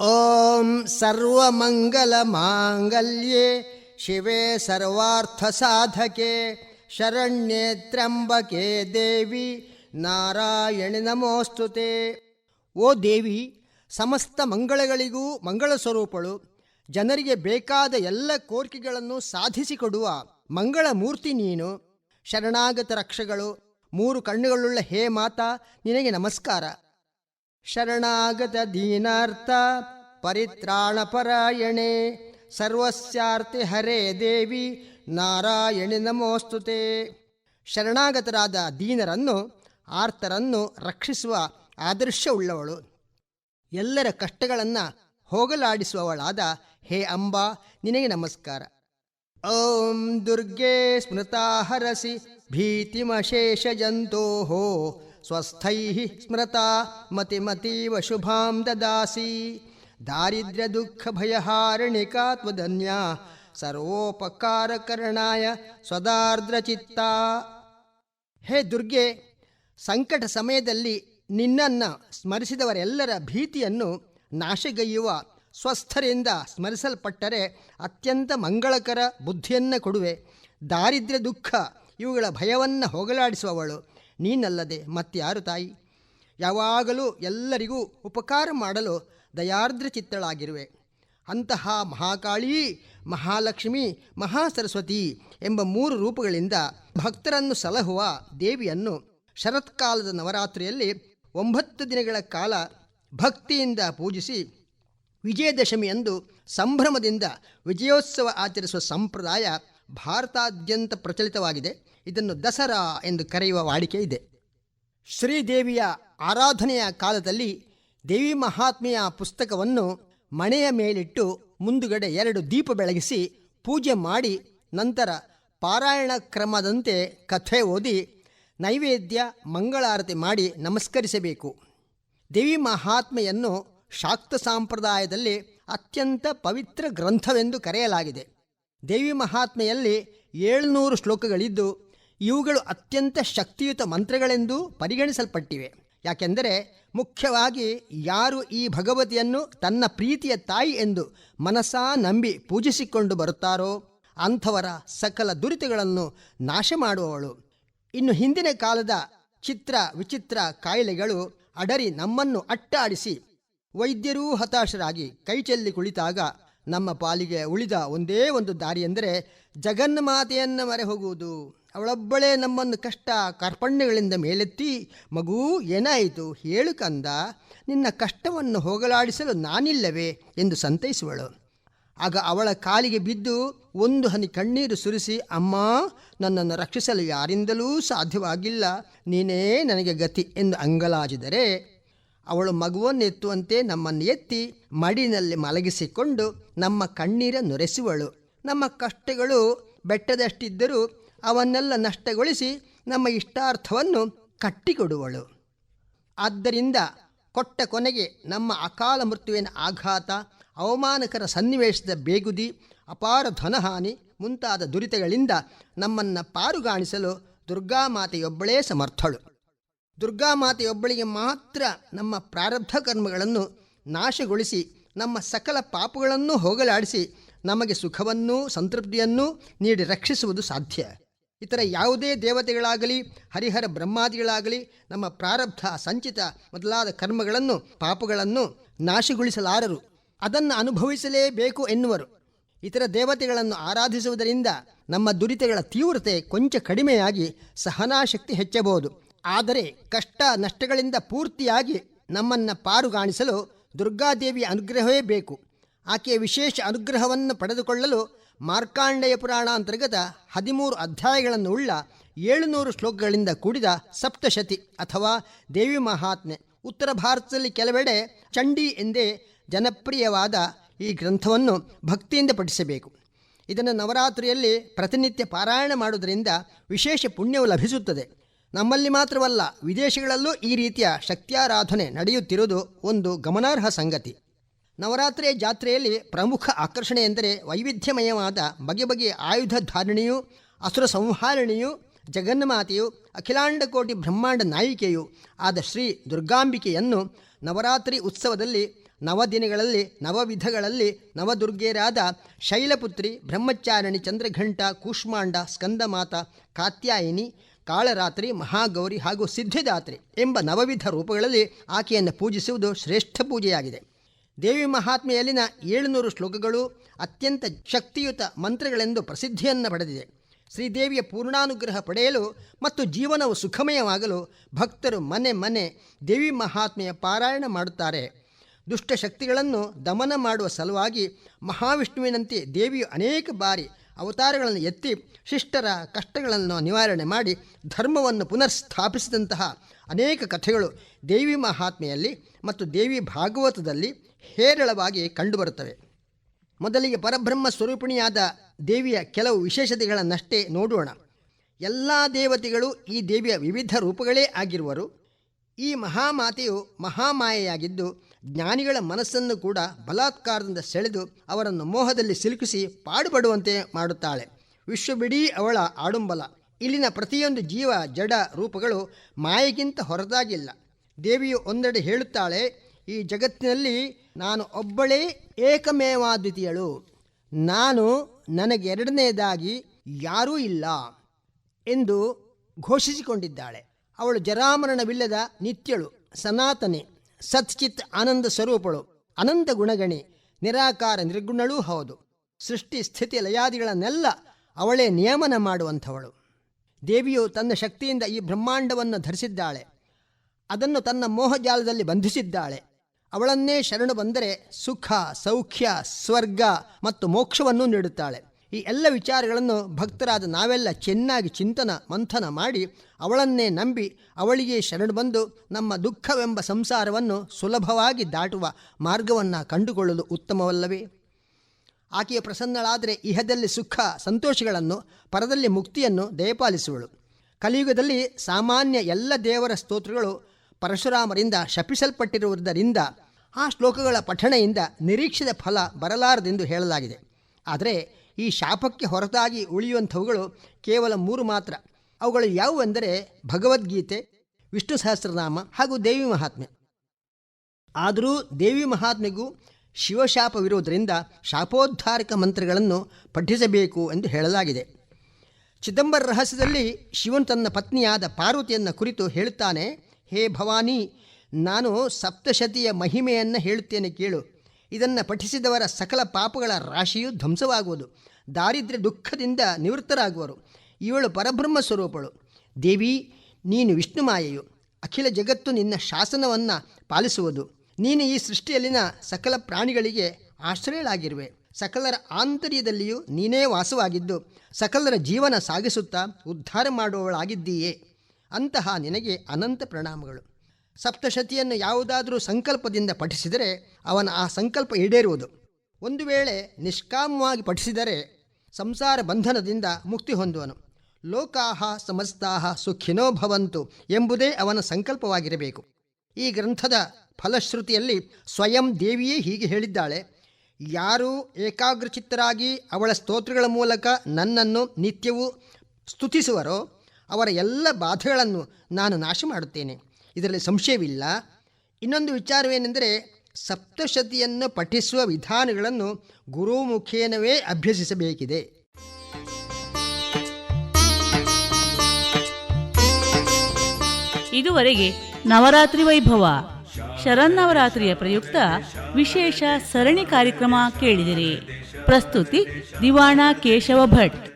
ಓಂ ಸರ್ವಮಂಗಲ ಮಾಂಗಲ್ಯೆ ಶಿವೆ ಸರ್ವಾರ್ಥ ಸಾಧಕೆ ಶರಣ್ಯೆ ತ್ರ್ಯಂಬಕೆ ದೇವಿ, ನಾರಾಯಣಿ ನಮೋಸ್ತುತೆ. ಓ ದೇವಿ, ಸಮಸ್ತ ಮಂಗಳಗಳಿಗೂ ಮಂಗಳ ಸ್ವರೂಪಳು, ಜನರಿಗೆ ಬೇಕಾದ ಎಲ್ಲ ಕೋರಿಕೆಗಳನ್ನು ಸಾಧಿಸಿಕೊಡುವ ಮಂಗಳ ಮೂರ್ತಿ ನೀನು. ಶರಣಾಗತ ರಕ್ಷಗಳು, ಮೂರು ಕಣ್ಣುಗಳುಳ್ಳ ಹೇ ಮಾತಾ, ನಿನಗೆ ನಮಸ್ಕಾರ. ಶರಣಾಗತ ದೀನಾರ್ಥ ಪರಿತ್ರಾಣ ಪರಾಯಣೆ ಸರ್ವಸ್ಯಾರ್ತಿ ಹರೇ ದೇವಿ ನಾರಾಯಣಿ ನಮೋಸ್ತುತೆ. ಶರಣಾಗತರಾದ ದೀನರನ್ನು, ಆರ್ತರನ್ನು ರಕ್ಷಿಸುವ ಆದರ್ಶವುಳ್ಳವಳು. ಎಲ್ಲರ ಕಷ್ಟಗಳನ್ನು ಹೋಗಲಾಡಿಸುವವಳಾದ ಹೇ ಅಂಬಾ, ನಿನಗೆ ನಮಸ್ಕಾರ. ಓಂ ದುರ್ಗೆ ಸ್ಮೃತಾ ಹರಸಿ ಭೀತಿಮಶೇಷ ಜಂತೋ ಸ್ವಸ್ಥೈ ಸ್ಮೃತಾ ಮತಿಮತೀವ ಶುಭಾಂ ದದಾಸಿ. ದುಃಖ ಭಯಹಾರಿಣಿಕಾತ್ವಧನ್ಯ ಸರ್ವೋಪಕಾರಕರಣಾಯ ಸ್ವದಾರ್ದ್ರಚಿತ್ತ ಹೇ ದುರ್ಗೆ, ಸಂಕಟ ಸಮಯದಲ್ಲಿ ನಿನ್ನನ್ನು ಸ್ಮರಿಸಿದವರೆಲ್ಲರ ಭೀತಿಯನ್ನು ನಾಶಗೈಯುವ ಸ್ವಸ್ಥರಿಂದ ಸ್ಮರಿಸಲ್ಪಟ್ಟರೆ ಅತ್ಯಂತ ಮಂಗಳಕರ ಬುದ್ಧಿಯನ್ನು ಕೊಡುವೆ. ದಾರಿದ್ರ್ಯ ದುಃಖ ಇವುಗಳ ಭಯವನ್ನು ಹೋಗಲಾಡಿಸುವವಳು. ನೀನಲ್ಲದೆ ಮತ್ತಾರು ತಾಯಿ? ಯಾವಾಗಲೂ ಎಲ್ಲರಿಗೂ ಉಪಕಾರ ಮಾಡಲು ದಯಾರ್ದ್ರ ಚಿತ್ತಳಾಗಿರುವೆ. ಅಂತಹ ಮಹಾಕಾಳಿ, ಮಹಾಲಕ್ಷ್ಮಿ, ಮಹಾಸರಸ್ವತಿ ಎಂಬ ಮೂರು ರೂಪಗಳಿಂದ ಭಕ್ತರನ್ನು ಸಲಹುವ ದೇವಿಯನ್ನು ಶರತ್ಕಾಲದ ನವರಾತ್ರಿಯಲ್ಲಿ ಒಂಬತ್ತು ದಿನಗಳ ಕಾಲ ಭಕ್ತಿಯಿಂದ ಪೂಜಿಸಿ ವಿಜಯದಶಮಿಯಂದು ಸಂಭ್ರಮದಿಂದ ವಿಜಯೋತ್ಸವ ಆಚರಿಸುವ ಸಂಪ್ರದಾಯ ಭಾರತಾದ್ಯಂತ ಪ್ರಚಲಿತವಾಗಿದೆ. ಇದನ್ನು ದಸರಾ ಎಂದು ಕರೆಯುವ ವಾಡಿಕೆ ಇದೆ. ಶ್ರೀದೇವಿಯ ಆರಾಧನೆಯ ಕಾಲದಲ್ಲಿ ದೇವಿ ಮಹಾತ್ಮೆಯ ಪುಸ್ತಕವನ್ನು ಮಣೆಯ ಮೇಲಿಟ್ಟು ಮುಂದುಗಡೆ ಎರಡು ದೀಪ ಬೆಳಗಿಸಿ ಪೂಜೆ ಮಾಡಿ ನಂತರ ಪಾರಾಯಣ ಕ್ರಮದಂತೆ ಕಥೆ ಓದಿ ನೈವೇದ್ಯ ಮಂಗಳಾರತಿ ಮಾಡಿ ನಮಸ್ಕರಿಸಬೇಕು. ದೇವಿ ಮಹಾತ್ಮೆಯನ್ನು ಶಾಕ್ತ ಸಂಪ್ರದಾಯದಲ್ಲಿ ಅತ್ಯಂತ ಪವಿತ್ರ ಗ್ರಂಥವೆಂದು ಕರೆಯಲಾಗಿದೆ. ದೇವಿ ಮಹಾತ್ಮೆಯಲ್ಲಿ ಏಳುನೂರು ಶ್ಲೋಕಗಳಿದ್ದು ಇವುಗಳು ಅತ್ಯಂತ ಶಕ್ತಿಯುತ ಮಂತ್ರಗಳೆಂದು ಪರಿಗಣಿಸಲ್ಪಟ್ಟಿವೆ. ಯಾಕೆಂದರೆ ಮುಖ್ಯವಾಗಿ ಯಾರು ಈ ಭಗವತಿಯನ್ನು ತನ್ನ ಪ್ರೀತಿಯ ತಾಯಿ ಎಂದು ಮನಸಾ ನಂಬಿ ಪೂಜಿಸಿಕೊಂಡು ಬರುತ್ತಾರೋ ಅಂಥವರ ಸಕಲ ದುರಿತಗಳನ್ನು ನಾಶ ಮಾಡುವವಳು. ಇನ್ನು ಹಿಂದಿನ ಕಾಲದ ಚಿತ್ರ ವಿಚಿತ್ರ ಕಾಯಿಲೆಗಳು ಅಡರಿ ನಮ್ಮನ್ನು ಅಟ್ಟಾಡಿಸಿ ವೈದ್ಯರೂ ಹತಾಶರಾಗಿ ಕೈಚೆಲ್ಲಿ ಕುಳಿತಾಗ ನಮ್ಮ ಪಾಲಿಗೆ ಉಳಿದ ಒಂದೇ ಒಂದು ದಾರಿ ಎಂದರೆ ಜಗನ್ಮಾತೆಯನ್ನು ಮರೆ ಹೋಗುವುದು. ಅವಳೊಬ್ಬಳೇ ನಮ್ಮನ್ನು ಕಷ್ಟ ಕಾರ್ಪಣ್ಯಗಳಿಂದ ಮೇಲೆತ್ತಿ, ಮಗು, ಏನಾಯಿತು? ಹೇಳು ಕಂದ. ನಿನ್ನ ಕಷ್ಟವನ್ನು ಹೋಗಲಾಡಿಸಲು ನಾನಿಲ್ಲವೇ? ಎಂದು ಸಂತೈಸುವಳು. ಆಗ ಅವಳ ಕಾಲಿಗೆ ಬಿದ್ದು ಒಂದು ಹನಿ ಕಣ್ಣೀರು ಸುರಿಸಿ, ಅಮ್ಮ, ನನ್ನನ್ನು ರಕ್ಷಿಸಲು ಯಾರಿಂದಲೂ ಸಾಧ್ಯವಾಗಿಲ್ಲ. ನೀನೇ ನನಗೆ ಗತಿ ಎಂದು ಅಂಗಲಾಜಿದರೆ, ಅವಳು ಮಗುವನ್ನು ಎತ್ತುವಂತೆ ನಮ್ಮನ್ನು ಎತ್ತಿ ಮಡಿನಲ್ಲಿ ಮಲಗಿಸಿಕೊಂಡು ನಮ್ಮ ಕಣ್ಣೀರ ನೊರೆಸುವಳು. ನಮ್ಮ ಕಷ್ಟಗಳು ಬೆಟ್ಟದಷ್ಟಿದ್ದರೂ ಅವನ್ನೆಲ್ಲ ನಷ್ಟಗೊಳಿಸಿ ನಮ್ಮ ಇಷ್ಟಾರ್ಥವನ್ನು ಕಟ್ಟಿಕೊಡುವಳು. ಆದ್ದರಿಂದ ಕೊಟ್ಟ ಕೊನೆಗೆ ನಮ್ಮ ಅಕಾಲ ಮೃತ್ಯುವಿನ ಆಘಾತ, ಅವಮಾನಕರ ಸನ್ನಿವೇಶದ ಬೇಗುದಿ, ಅಪಾರ ಧನಹಾನಿ ಮುಂತಾದ ದುರಿತಗಳಿಂದ ನಮ್ಮನ್ನು ಪಾರುಗಾಣಿಸಲು ದುರ್ಗಾಮಾತೆಯೊಬ್ಬಳೇ ಸಮರ್ಥಳು. ದುರ್ಗಾಮಾತೆಯೊಬ್ಬಳಿಗೆ ಮಾತ್ರ ನಮ್ಮ ಪ್ರಾರಬ್ಧ ಕರ್ಮಗಳನ್ನು ನಾಶಗೊಳಿಸಿ, ನಮ್ಮ ಸಕಲ ಪಾಪಗಳನ್ನು ಹೋಗಲಾಡಿಸಿ ನಮಗೆ ಸುಖವನ್ನೂ ಸಂತೃಪ್ತಿಯನ್ನೂ ನೀಡಿ ರಕ್ಷಿಸುವುದು ಸಾಧ್ಯ. ಇತರ ಯಾವುದೇ ದೇವತೆಗಳಾಗಲಿ, ಹರಿಹರ ಬ್ರಹ್ಮಾದಿಗಳಾಗಲಿ, ನಮ್ಮ ಪ್ರಾರಬ್ಧ, ಸಂಚಿತ ಮೊದಲಾದ ಕರ್ಮಗಳನ್ನು, ಪಾಪಗಳನ್ನು ನಾಶಗೊಳಿಸಲಾರರು. ಅದನ್ನು ಅನುಭವಿಸಲೇಬೇಕು ಎನ್ನುವರು. ಇತರ ದೇವತೆಗಳನ್ನು ಆರಾಧಿಸುವುದರಿಂದ ನಮ್ಮ ದುರಿತಗಳ ತೀವ್ರತೆ ಕೊಂಚ ಕಡಿಮೆಯಾಗಿ ಸಹನಾಶಕ್ತಿ ಹೆಚ್ಚಬಹುದು. ಆದರೆ ಕಷ್ಟ ನಷ್ಟಗಳಿಂದ ಪೂರ್ತಿಯಾಗಿ ನಮ್ಮನ್ನು ಪಾರುಗಾಣಿಸಲು ದುರ್ಗಾದೇವಿಯ ಅನುಗ್ರಹವೇ ಬೇಕು. ಆಕೆಯ ವಿಶೇಷ ಅನುಗ್ರಹವನ್ನು ಪಡೆದುಕೊಳ್ಳಲು ಮಾರ್ಕಾಂಡೇಯ ಪುರಾಣ ಅಂತರ್ಗತ ಹದಿಮೂರು ಅಧ್ಯಾಯಗಳನ್ನು ಉಳ್ಳ ಏಳುನೂರು ಶ್ಲೋಕಗಳಿಂದ ಕೂಡಿದ ಸಪ್ತಶತಿ ಅಥವಾ ದೇವಿ ಮಹಾತ್ಮೆ ಉತ್ತರ ಭಾರತದಲ್ಲಿ ಕೆಲವೆಡೆ ಚಂಡಿ ಎಂದೇ ಜನಪ್ರಿಯವಾದ ಈ ಗ್ರಂಥವನ್ನು ಭಕ್ತಿಯಿಂದ ಪಠಿಸಬೇಕು. ಇದನ್ನು ನವರಾತ್ರಿಯಲ್ಲಿ ಪ್ರತಿನಿತ್ಯ ಪಾರಾಯಣ ಮಾಡುವುದರಿಂದ ವಿಶೇಷ ಪುಣ್ಯವು ಲಭಿಸುತ್ತದೆ. ನಮ್ಮಲ್ಲಿ ಮಾತ್ರವಲ್ಲ, ವಿದೇಶಗಳಲ್ಲೂ ಈ ರೀತಿಯ ಶಕ್ತಿಯಾರಾಧನೆ ನಡೆಯುತ್ತಿರುವುದು ಒಂದು ಗಮನಾರ್ಹ ಸಂಗತಿ. ನವರಾತ್ರಿಯ ಜಾತ್ರೆಯಲ್ಲಿ ಪ್ರಮುಖ ಆಕರ್ಷಣೆ ಎಂದರೆ ವೈವಿಧ್ಯಮಯವಾದ ಬಗೆ ಬಗೆಯ ಆಯುಧ ಧಾರಣೆಯು, ಅಸುರ ಸಂಹಾರಣೆಯು, ಜಗನ್ಮಾತೆಯು, ಅಖಿಲಾಂಡ ಕೋಟಿ ಬ್ರಹ್ಮಾಂಡ ನಾಯಿಕೆಯು ಆದ ಶ್ರೀ ದುರ್ಗಾಂಬಿಕೆಯನ್ನು ನವರಾತ್ರಿ ಉತ್ಸವದಲ್ಲಿ, ನವದಿನಗಳಲ್ಲಿ, ನವವಿಧಗಳಲ್ಲಿ ನವದುರ್ಗೆಯರಾದ ಶೈಲಪುತ್ರಿ, ಬ್ರಹ್ಮಚಾರಿಣಿ, ಚಂದ್ರಘಂಟ, ಕೂಷ್ಮಾಂಡ, ಸ್ಕಂದಮಾತ, ಕಾತ್ಯಾಯಿನಿ, ಕಾಳರಾತ್ರಿ, ಮಹಾಗೌರಿ ಹಾಗೂ ಸಿದ್ಧಿದಾತ್ರಿ ಎಂಬ ನವವಿಧ ರೂಪಗಳಲ್ಲಿ ಆಕೆಯನ್ನು ಪೂಜಿಸುವುದು ಶ್ರೇಷ್ಠ ಪೂಜೆಯಾಗಿದೆ. ದೇವಿ ಮಹಾತ್ಮೆಯಲ್ಲಿನ ಏಳುನೂರು ಶ್ಲೋಕಗಳು ಅತ್ಯಂತ ಶಕ್ತಿಯುತ ಮಂತ್ರಗಳೆಂದು ಪ್ರಸಿದ್ಧಿಯನ್ನು ಪಡೆದಿದೆ. ಶ್ರೀದೇವಿಯ ಪೂರ್ಣಾನುಗ್ರಹ ಪಡೆಯಲು ಮತ್ತು ಜೀವನವು ಸುಖಮಯವಾಗಲು ಭಕ್ತರು ಮನೆ ಮನೆ ದೇವಿ ಮಹಾತ್ಮೆಯ ಪಾರಾಯಣ ಮಾಡುತ್ತಾರೆ. ದುಷ್ಟಶಕ್ತಿಗಳನ್ನು ದಮನ ಮಾಡುವ ಸಲುವಾಗಿ ಮಹಾವಿಷ್ಣುವಿನಂತೆ ದೇವಿಯು ಅನೇಕ ಬಾರಿ ಅವತಾರಗಳನ್ನು ಎತ್ತಿ ಶಿಷ್ಟರ ಕಷ್ಟಗಳನ್ನು ನಿವಾರಣೆ ಮಾಡಿ ಧರ್ಮವನ್ನು ಪುನರ್ಸ್ಥಾಪಿಸಿದಂತಹ ಅನೇಕ ಕಥೆಗಳು ದೇವಿ ಮಹಾತ್ಮೆಯಲ್ಲಿ ಮತ್ತು ದೇವಿ ಭಾಗವತದಲ್ಲಿ ಹೇರಳವಾಗಿ ಕಂಡುಬರುತ್ತವೆ. ಮೊದಲಿಗೆ ಪರಬ್ರಹ್ಮ ಸ್ವರೂಪಿಣಿಯಾದ ದೇವಿಯ ಕೆಲವು ವಿಶೇಷತೆಗಳನ್ನಷ್ಟೇ ನೋಡೋಣ. ಎಲ್ಲ ದೇವತೆಗಳು ಈ ದೇವಿಯ ವಿವಿಧ ರೂಪಗಳೇ ಆಗಿರುವರು. ಈ ಮಹಾಮಾತೆಯು ಮಹಾಮಾಯೆಯಾಗಿದ್ದು, ಜ್ಞಾನಿಗಳ ಮನಸ್ಸನ್ನು ಕೂಡ ಬಲಾತ್ಕಾರದಿಂದ ಸೆಳೆದು ಅವರನ್ನು ಮೋಹದಲ್ಲಿ ಸಿಲುಕಿಸಿ ಪಾಡುಪಡುವಂತೆ ಮಾಡುತ್ತಾಳೆ. ವಿಶ್ವವಿಡೀ ಅವಳ ಆಡುಂಬಲ. ಇಲ್ಲಿನ ಪ್ರತಿಯೊಂದು ಜೀವ ಜಡ ರೂಪಗಳು ಮಾಯೆಗಿಂತ ಹೊರತಾಗಿಲ್ಲ. ದೇವಿಯು ಒಂದೆಡೆ ಹೇಳುತ್ತಾಳೆ ಈ ಜಗತ್ತಿನಲ್ಲಿ ನಾನು ಒಬ್ಬಳೇ ಏಕಮೇವಾದ್ವಿತೀಯಳು. ನಾನು ನನಗೆ ಎರಡನೆಯದಾಗಿ ಯಾರೂ ಇಲ್ಲ ಎಂದು ಘೋಷಿಸಿಕೊಂಡಿದ್ದಾಳೆ. ಅವಳು ಜರಾಮರಣವಿಲ್ಲದ ನಿತ್ಯಳು, ಸನಾತನೆ ಸತ್ಚಿತ್ ಆನಂದ ಸ್ವರೂಪಳು, ಅನಂತ ಗುಣಗಣಿ, ನಿರಾಕಾರ ನಿರ್ಗುಣಳೂ ಹೌದು. ಸೃಷ್ಟಿ ಸ್ಥಿತಿ ಲಯಾದಿಗಳನ್ನೆಲ್ಲ ಅವಳೇ ನಿಯಮನ ಮಾಡುವಂಥವಳು. ದೇವಿಯು ತನ್ನ ಶಕ್ತಿಯಿಂದ ಈ ಬ್ರಹ್ಮಾಂಡವನ್ನು ಧರಿಸಿದ್ದಾಳೆ. ಅದನ್ನು ತನ್ನ ಮೋಹಜಾಲದಲ್ಲಿ ಬಂಧಿಸಿದ್ದಾಳೆ. ಅವಳನ್ನೇ ಶರಣು ಬಂದರೆ ಸುಖ, ಸೌಖ್ಯ, ಸ್ವರ್ಗ ಮತ್ತು ಮೋಕ್ಷವನ್ನು ನೀಡುತ್ತಾಳೆ. ಈ ಎಲ್ಲ ವಿಚಾರಗಳನ್ನು ಭಕ್ತರಾದ ನಾವೆಲ್ಲ ಚೆನ್ನಾಗಿ ಚಿಂತನ, ಮಂಥನ ಮಾಡಿ ಅವಳನ್ನೇ ನಂಬಿ ಅವಳಿಗೆ ಶರಣು ಬಂದು ನಮ್ಮ ದುಃಖವೆಂಬ ಸಂಸಾರವನ್ನು ಸುಲಭವಾಗಿ ದಾಟುವ ಮಾರ್ಗವನ್ನು ಕಂಡುಕೊಳ್ಳಲು ಉತ್ತಮವಲ್ಲವೇ? ಆಕೆಯ ಪ್ರಸನ್ನಳಾದರೆ ಇಹದಲ್ಲಿ ಸುಖ, ಸಂತೋಷಗಳನ್ನು, ಪರದಲ್ಲಿ ಮುಕ್ತಿಯನ್ನು ದಯಪಾಲಿಸುವಳು. ಕಲಿಯುಗದಲ್ಲಿ ಸಾಮಾನ್ಯ ಎಲ್ಲ ದೇವರ ಸ್ತೋತ್ರಗಳು ಪರಶುರಾಮರಿಂದ ಶಪಿಸಲ್ಪಟ್ಟಿರುವುದರಿಂದ ಆ ಶ್ಲೋಕಗಳ ಪಠಣೆಯಿಂದ ನಿರೀಕ್ಷಿತ ಫಲ ಬರಲಾರದೆಂದು ಹೇಳಲಾಗಿದೆ. ಆದರೆ ಈ ಶಾಪಕ್ಕೆ ಹೊರತಾಗಿ ಉಳಿಯುವಂಥವುಗಳು ಕೇವಲ ಮೂರು ಮಾತ್ರ. ಅವುಗಳು ಯಾವುವೆಂದರೆ ಭಗವದ್ಗೀತೆ, ವಿಷ್ಣು ಸಹಸ್ರನಾಮ ಹಾಗೂ ದೇವಿ ಮಹಾತ್ಮೆ ಆದರೂ ದೇವಿ ಮಹಾತ್ಮೆಗೂ ಶಿವಶಾಪವಿರುವುದರಿಂದ ಶಾಪೋದ್ಧಾರಕ ಮಂತ್ರಗಳನ್ನು ಪಠಿಸಬೇಕು ಎಂದು ಹೇಳಲಾಗಿದೆ. ಚಿದಂಬರ ರಹಸ್ಯದಲ್ಲಿ ಶಿವನು ತನ್ನ ಪತ್ನಿಯಾದ ಪಾರ್ವತಿಯನ್ನು ಕುರಿತು ಹೇಳುತ್ತಾನೆ, ಹೇ ಭವಾನಿ ನಾನು ಸಪ್ತಶತಿಯ ಮಹಿಮೆಯನ್ನು ಹೇಳುತ್ತೇನೆ ಕೇಳು. ಇದನ್ನು ಪಠಿಸಿದವರ ಸಕಲ ಪಾಪಗಳ ರಾಶಿಯು ಧ್ವಂಸವಾಗುವುದು. ದಾರಿದ್ರ್ಯ ದುಃಖದಿಂದ ನಿವೃತ್ತರಾಗುವರು. ಇವಳು ಪರಬ್ರಹ್ಮ ಸ್ವರೂಪಳು. ದೇವಿ, ನೀನು ವಿಷ್ಣುಮಾಯೆಯು ಅಖಿಲ ಜಗತ್ತು ನಿನ್ನ ಶಾಸನವನ್ನು ಪಾಲಿಸುವುದು. ನೀನು ಈ ಸೃಷ್ಟಿಯಲ್ಲಿನ ಸಕಲ ಪ್ರಾಣಿಗಳಿಗೆ ಆಶ್ರಯಳಾಗಿರುವೆ. ಸಕಲರ ಆಂತರ್ಯದಲ್ಲಿಯೂ ನೀನೇ ವಾಸವಾಗಿದ್ದು, ಸಕಲರ ಜೀವನ ಸಾಗಿಸುತ್ತಾ ಉದ್ಧಾರ ಮಾಡುವವಳಾಗಿದ್ದೀಯೇ. ಅಂತಹ ನಿನಗೆ ಅನಂತ ಪ್ರಣಾಮಗಳು. ಸಪ್ತಶತಿಯನ್ನು ಯಾವುದಾದರೂ ಸಂಕಲ್ಪದಿಂದ ಪಠಿಸಿದರೆ ಅವನ ಆ ಸಂಕಲ್ಪ ಈಡೇರುವುದು. ಒಂದು ವೇಳೆ ನಿಷ್ಕಾಮವಾಗಿ ಪಠಿಸಿದರೆ ಸಂಸಾರ ಬಂಧನದಿಂದ ಮುಕ್ತಿ ಹೊಂದುವನು. ಲೋಕಾಹ ಸಮಸ್ತಾಹ ಸುಖಿನೋ ಭವಂತು ಎಂಬುದೇ ಅವನ ಸಂಕಲ್ಪವಾಗಿರಬೇಕು. ಈ ಗ್ರಂಥದ ಫಲಶ್ರುತಿಯಲ್ಲಿ ಸ್ವಯಂ ದೇವಿಯೇ ಹೀಗೆ ಹೇಳಿದ್ದಾಳೆ, ಯಾರು ಏಕಾಗ್ರಚಿತ್ತರಾಗಿ ಅವಳ ಸ್ತೋತ್ರಗಳ ಮೂಲಕ ನನ್ನನ್ನು ನಿತ್ಯವೂ ಸ್ತುತಿಸುವರೋ ಅವರ ಎಲ್ಲ ಬಾಧೆಗಳನ್ನು ನಾನು ನಾಶ ಮಾಡುತ್ತೇನೆ ಇದರಲ್ಲಿ ಸಂಶಯವಿಲ್ಲ. ಇನ್ನೊಂದು ವಿಚಾರವೇನೆಂದರೆ ಸಪ್ತಶತಿಯನ್ನು ಪಠಿಸುವ ವಿಧಾನಗಳನ್ನು ಗುರುಮುಖೇನವೇ ಅಭ್ಯಸಿಸಬೇಕಿದೆ. ಇದುವರೆಗೆ ನವರಾತ್ರಿ ವೈಭವ, ಶರನ್ನವರಾತ್ರಿಯ ಪ್ರಯುಕ್ತ ವಿಶೇಷ ಸರಣಿ ಕಾರ್ಯಕ್ರಮ ಕೇಳಿದಿರಿ. ಪ್ರಸ್ತುತಿ ದಿವಾಣ ಕೇಶವ ಭಟ್.